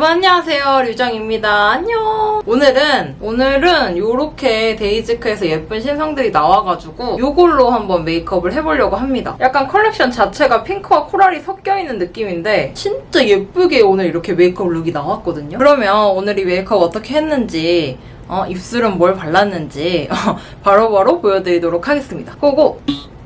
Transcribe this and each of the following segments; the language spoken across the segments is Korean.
여러분 안녕하세요. 류정입니다. 안녕. 오늘은 오늘은 요렇게 데이지크에서 예쁜 신상들이 나와가지고 요걸로 한번 메이크업을 해보려고 합니다. 약간 컬렉션 자체가 핑크와 코랄이 섞여있는 느낌인데 진짜 예쁘게 오늘 이렇게 메이크업 룩이 나왔거든요. 그러면 오늘 이 메이크업 어떻게 했는지 어, 입술은 뭘 발랐는지 어, 바로 바로 보여드리도록 하겠습니다. 고고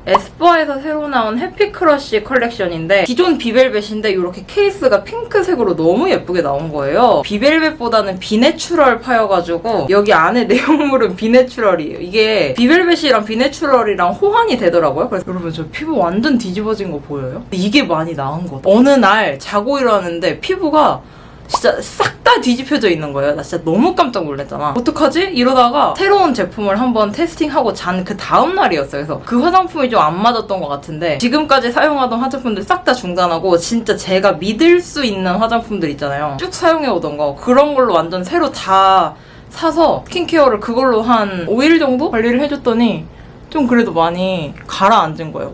에스쁘아에서 새로 나온 해피크러쉬 컬렉션인데 기존 비벨벳인데 이렇게 케이스가 핑크색으로 너무 예쁘게 나온 거예요. 비벨벳보다는 비내추럴 파여가지고 여기 안에 내용물은 비내추럴이에요. 이게 비벨벳이랑 비내추럴이랑 호환이 되더라고요. 그래서 여러분 저 피부 완전 뒤집어진 거 보여요? 이게 많이 나은 거. 어느 날 자고 일어났는데 피부가 진짜 싹 다 뒤집혀져 있는 거예요. 나 진짜 너무 깜짝 놀랐잖아. 어떡하지? 이러다가 새로운 제품을 한번 테스팅하고 잔 그 다음 날이었어요. 그래서 그 화장품이 좀 안 맞았던 것 같은데 지금까지 사용하던 화장품들 싹 다 중단하고 진짜 제가 믿을 수 있는 화장품들 있잖아요. 쭉 사용해오던 거 그런 걸로 완전 새로 다 사서 스킨케어를 그걸로 한 5일 정도 관리를 해줬더니 좀 그래도 많이 가라앉은 거예요.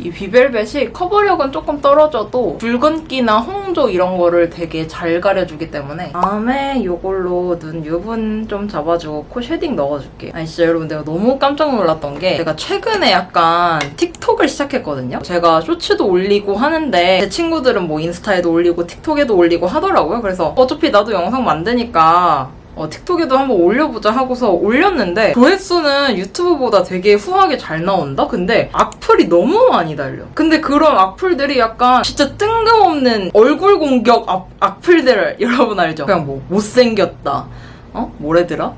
이 비벨벳이 커버력은 조금 떨어져도 붉은기나 홍조 이런 거를 되게 잘 가려주기 때문에 다음에 이걸로 눈 유분 좀 잡아주고 코 쉐딩 넣어줄게. 아니 진짜 여러분 내가 너무 깜짝 놀랐던 게 제가 최근에 약간 틱톡을 시작했거든요. 제가 쇼츠도 올리고 하는데 제 친구들은 뭐 인스타에도 올리고 틱톡에도 올리고 하더라고요. 그래서 어차피 나도 영상 만드니까 어, 틱톡에도 한번 올려보자 하고서 올렸는데 조회수는 유튜브보다 되게 후하게 잘 나온다? 근데 악플이 너무 많이 달려. 근데 그런 악플들이 약간 진짜 뜬금없는 얼굴 공격 악, 악플들 여러분 알죠? 그냥 뭐 못생겼다. 어? 뭐래더라?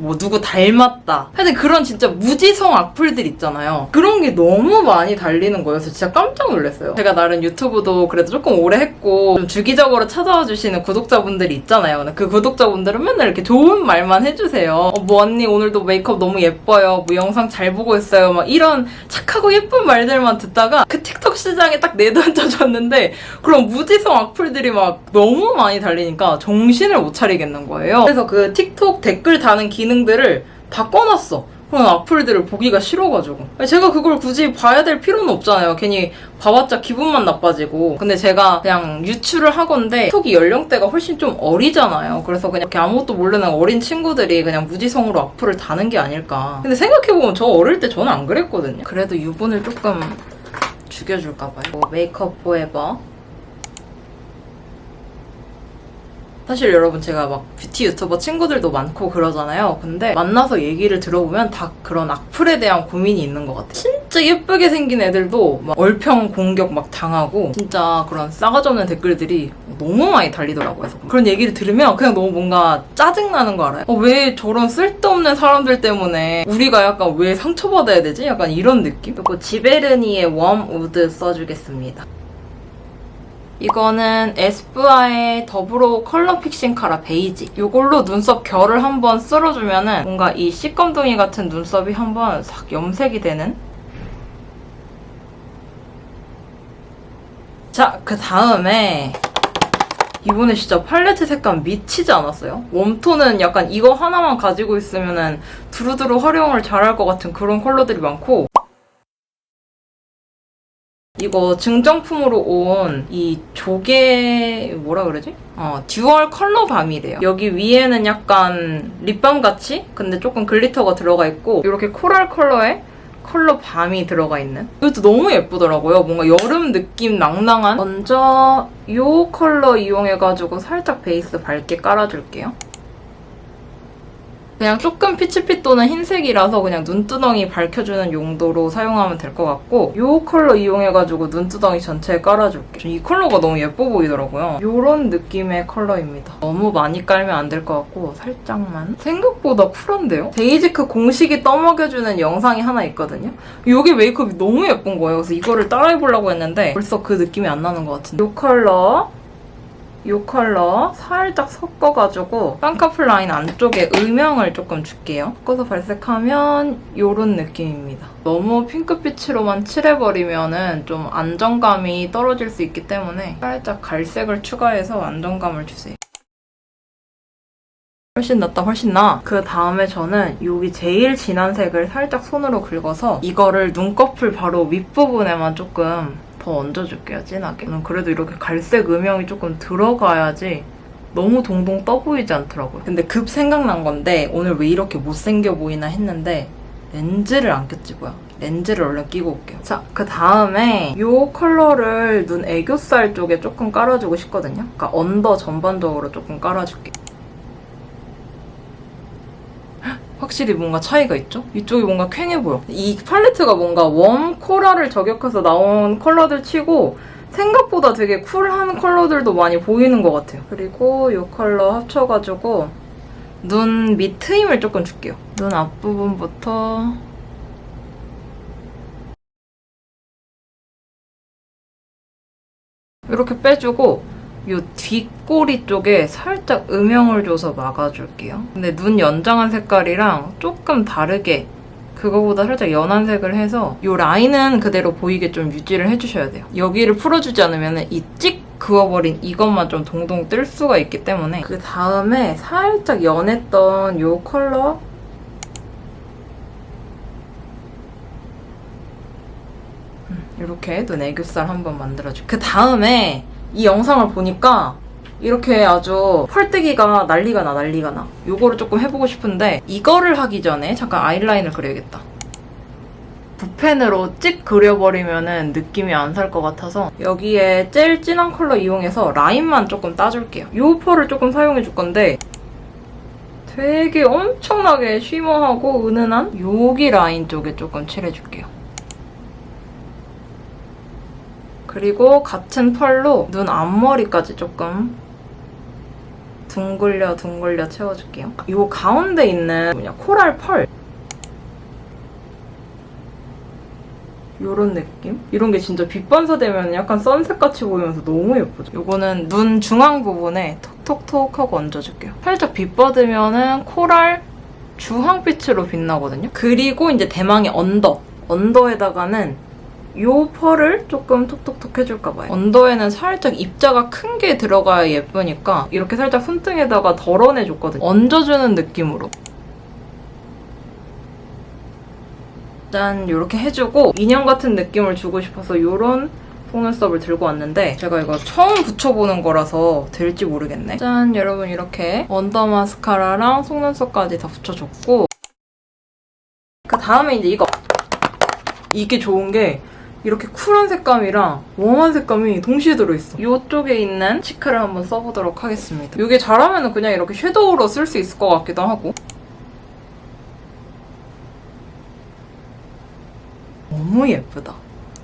뭐 누구 닮았다. 하여튼 그런 진짜 무지성 악플들 있잖아요. 그런 게 너무 많이 달리는 거여서 진짜 깜짝 놀랐어요. 제가 나름 유튜브도 그래도 조금 오래 했고 좀 주기적으로 찾아와 주시는 구독자분들이 있잖아요. 그 구독자분들은 맨날 이렇게 좋은 말만 해주세요. 어, 뭐 언니 오늘도 메이크업 너무 예뻐요. 뭐 영상 잘 보고 있어요. 막 이런 착하고 예쁜 말들만 듣다가 그 틱톡 시장에 딱 내던져졌는데 그런 무지성 악플들이 막 너무 많이 달리니까 정신을 못 차리겠는 거예요. 그래서 그 틱톡 댓글 다는 기능 들을 다 꺼놨어. 그런 악플들을 보기가 싫어가지고. 제가 그걸 굳이 봐야 될 필요는 없잖아요. 괜히 봐봤자 기분만 나빠지고. 근데 제가 그냥 유출을 하건데 틱톡이 연령대가 훨씬 좀 어리잖아요. 그래서 그냥 이렇게 아무것도 모르는 어린 친구들이 그냥 무지성으로 악플을 다는 게 아닐까. 근데 생각해보면 저 어릴 때 저는 안 그랬거든요. 그래도 유분을 조금 죽여줄까봐요. 뭐 메이크업 포에버. 사실 여러분 제가 막 뷰티 유튜버 친구들도 많고 그러잖아요. 근데 만나서 얘기를 들어보면 다 그런 악플에 대한 고민이 있는 것 같아요. 진짜 예쁘게 생긴 애들도 막 얼평 공격 막 당하고 진짜 그런 싸가지 없는 댓글들이 너무 많이 달리더라고요. 그런 얘기를 들으면 그냥 너무 뭔가 짜증나는 거 알아요? 어, 왜 저런 쓸데없는 사람들 때문에 우리가 약간 왜 상처받아야 되지? 약간 이런 느낌? 그리고 지베르니의 웜 우드 써주겠습니다. 이거는 에스쁘아의 더브로우 컬러 픽싱 카라 베이지. 이걸로 눈썹 결을 한번 쓸어주면 은 뭔가 이 씨껌둥이 같은 눈썹이 한번 싹 염색이 되는? 자, 그 다음에 이번에 진짜 팔레트 색감 미치지 않았어요? 웜톤은 약간 이거 하나만 가지고 있으면은 두루두루 활용을 잘할 것 같은 그런 컬러들이 많고 이거 증정품으로 온 이 조개 뭐라 그러지? 어 듀얼 컬러 밤이래요. 여기 위에는 약간 립밤 같이 근데 조금 글리터가 들어가 있고 이렇게 코랄 컬러의 컬러 밤이 들어가 있는 이것도 너무 예쁘더라고요. 뭔가 여름 느낌 낭낭한 먼저 이 컬러 이용해가지고 살짝 베이스 밝게 깔아줄게요. 그냥 조금 피치빛 도는 흰색이라서 그냥 눈두덩이 밝혀주는 용도로 사용하면 될 것 같고 이 컬러 이용해가지고 눈두덩이 전체에 깔아줄게. 이 컬러가 너무 예뻐 보이더라고요. 이런 느낌의 컬러입니다. 너무 많이 깔면 안 될 것 같고 살짝만. 생각보다 쿨한데요? 데이지크 공식이 떠먹여주는 영상이 하나 있거든요. 이게 메이크업이 너무 예쁜 거예요. 그래서 이거를 따라해보려고 했는데 벌써 그 느낌이 안 나는 것 같은데. 이 컬러 이 컬러 살짝 섞어가지고 쌍꺼풀 라인 안쪽에 음영을 조금 줄게요. 섞어서 발색하면 이런 느낌입니다. 너무 핑크빛으로만 칠해버리면 좀 안정감이 떨어질 수 있기 때문에 살짝 갈색을 추가해서 안정감을 주세요. 훨씬 낫다 훨씬 나. 그 다음에 저는 여기 제일 진한 색을 살짝 손으로 긁어서 이거를 눈꺼풀 바로 윗부분에만 조금 더 얹어줄게요, 진하게. 저는 그래도 이렇게 갈색 음영이 조금 들어가야지 너무 동동 떠 보이지 않더라고요. 근데 급 생각난 건데 오늘 왜 이렇게 못생겨 보이나 했는데 렌즈를 안 꼈지 뭐야. 렌즈를 얼른 끼고 올게요. 자, 그 다음에 이 컬러를 눈 애교살 쪽에 조금 깔아주고 싶거든요. 그러니까 언더 전반적으로 조금 깔아줄게. 확실히 뭔가 차이가 있죠? 이쪽이 뭔가 퀭해 보여. 이 팔레트가 뭔가 웜 코랄을 저격해서 나온 컬러들 치고 생각보다 되게 쿨한 컬러들도 많이 보이는 것 같아요. 그리고 이 컬러 합쳐가지고 눈 밑 트임을 조금 줄게요. 눈 앞부분부터 이렇게 빼주고 이 뒷꼬리 쪽에 살짝 음영을 줘서 막아줄게요. 근데 눈 연장한 색깔이랑 조금 다르게 그거보다 살짝 연한 색을 해서 이 라인은 그대로 보이게 좀 유지를 해주셔야 돼요. 여기를 풀어주지 않으면 이 찍 그어버린 이것만 좀 동동 뜰 수가 있기 때문에 그 다음에 살짝 연했던 이 컬러 이렇게 눈 애교살 한번 만들어줄게요. 그 다음에 이 영상을 보니까 이렇게 아주 펄뜨기가 난리가 나 난리가 나. 요거를 조금 해보고 싶은데 이거를 하기 전에 잠깐 아이라인을 그려야겠다. 붓펜으로 찍 그려버리면은 느낌이 안 살 것 같아서 여기에 제일 진한 컬러 이용해서 라인만 조금 따줄게요. 요 펄을 조금 사용해 줄 건데 되게 엄청나게 쉬머하고 은은한 여기 라인 쪽에 조금 칠해줄게요. 그리고 같은 펄로 눈 앞머리까지 조금 둥글려 둥글려 채워줄게요. 이 가운데 있는 뭐냐 코랄 펄 이런 느낌? 이런 게 진짜 빛 반사되면 약간 선셋같이 보이면서 너무 예쁘죠? 이거는 눈 중앙 부분에 톡톡톡 하고 얹어줄게요. 살짝 빛 받으면은 코랄 주황빛으로 빛나거든요. 그리고 이제 대망의 언더. 언더에다가는 요 펄을 조금 톡톡톡 해줄까 봐요. 언더에는 살짝 입자가 큰 게 들어가야 예쁘니까 이렇게 살짝 손등에다가 덜어내줬거든요. 얹어주는 느낌으로. 짠 이렇게 해주고 인형 같은 느낌을 주고 싶어서 이런 속눈썹을 들고 왔는데 제가 이거 처음 붙여보는 거라서 될지 모르겠네. 짠 여러분 이렇게 언더 마스카라랑 속눈썹까지 다 붙여줬고 그 다음에 이제 이거 이게 좋은 게 이렇게 쿨한 색감이랑 웜한 색감이 동시에 들어있어. 이쪽에 있는 치크를 한번 써보도록 하겠습니다. 이게 잘하면 그냥 이렇게 섀도우로 쓸 수 있을 것 같기도 하고 너무 예쁘다.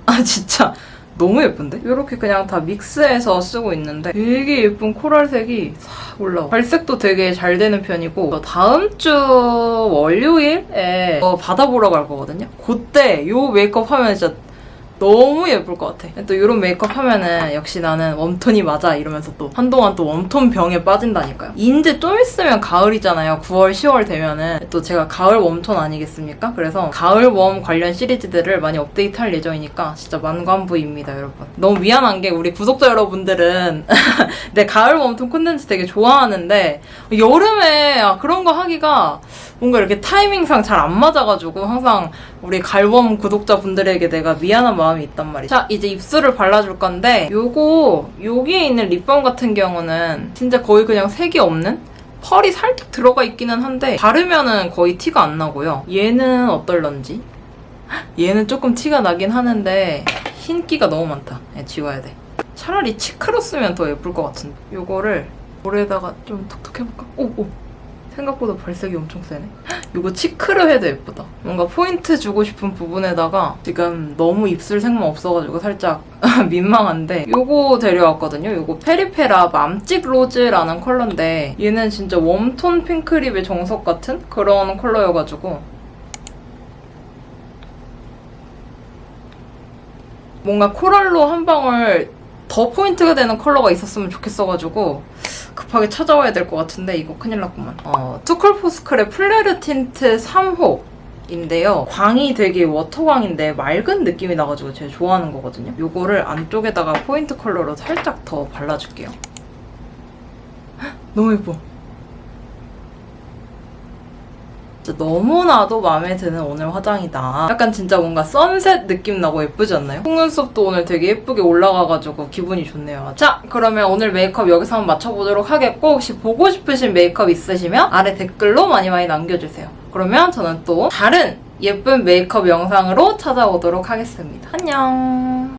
아 진짜 너무 예쁜데? 이렇게 그냥 다 믹스해서 쓰고 있는데 되게 예쁜 코랄색이 싹 올라와. 발색도 되게 잘 되는 편이고 저 다음 주 월요일에 어, 받아보러 갈 거거든요. 그때 이 메이크업 하면 진짜 너무 예쁠 것 같아. 또 이런 메이크업 하면은 역시 나는 웜톤이 맞아 이러면서 또 한동안 또 웜톤 병에 빠진다니까요. 이제 좀 있으면 가을이잖아요. 9월, 10월 되면은 또 제가 가을 웜톤 아니겠습니까? 그래서 가을 웜 관련 시리즈들을 많이 업데이트할 예정이니까 진짜 만관부입니다, 여러분. 너무 미안한 게 우리 구독자 여러분들은 내 가을 웜톤 콘텐츠 되게 좋아하는데 여름에 아, 그런 거 하기가 뭔가 이렇게 타이밍상 잘 안 맞아가지고 항상 우리 갈웜 구독자분들에게 내가 미안한 마음이 있단 말이죠. 자, 이제 입술을 발라줄 건데 요거 여기에 있는 립밤 같은 경우는 진짜 거의 그냥 색이 없는 펄이 살짝 들어가 있기는 한데 바르면은 거의 티가 안 나고요. 얘는 어떨런지? 얘는 조금 티가 나긴 하는데 흰기가 너무 많다. 얘 지워야 돼. 차라리 치크로 쓰면 더 예쁠 것 같은데. 요거를 볼에다가 좀 톡톡 해볼까? 오, 오. 생각보다 발색이 엄청 세네. 이거 치크로 해도 예쁘다. 뭔가 포인트 주고 싶은 부분에다가 지금 너무 입술 색만 없어가지고 살짝 민망한데 이거 데려왔거든요. 이거 페리페라 맘찍 로즈라는 컬러인데 얘는 진짜 웜톤 핑크립의 정석 같은 그런 컬러여가지고 뭔가 코랄로 한 방울 더 포인트가 되는 컬러가 있었으면 좋겠어가지고 급하게 찾아와야 될 것 같은데 이거 큰일 났구만. 어, 투쿨포스클의 플레르 틴트 3호. 인데요. 광이 되게 워터광인데 맑은 느낌이 나가지고 제가 좋아하는 거거든요. 요거를 안쪽에다가 포인트 컬러로 살짝 더 발라줄게요. 헉, 너무 예뻐. 진짜 너무나도 마음에 드는 오늘 화장이다. 약간 진짜 뭔가 선셋 느낌 나고 예쁘지 않나요? 속눈썹도 오늘 되게 예쁘게 올라가가지고 기분이 좋네요. 자, 그러면 오늘 메이크업 여기서 한번 맞춰보도록 하겠고 혹시 보고 싶으신 메이크업 있으시면 아래 댓글로 많이 많이 남겨주세요. 그러면 저는 또 다른 예쁜 메이크업 영상으로 찾아오도록 하겠습니다. 안녕!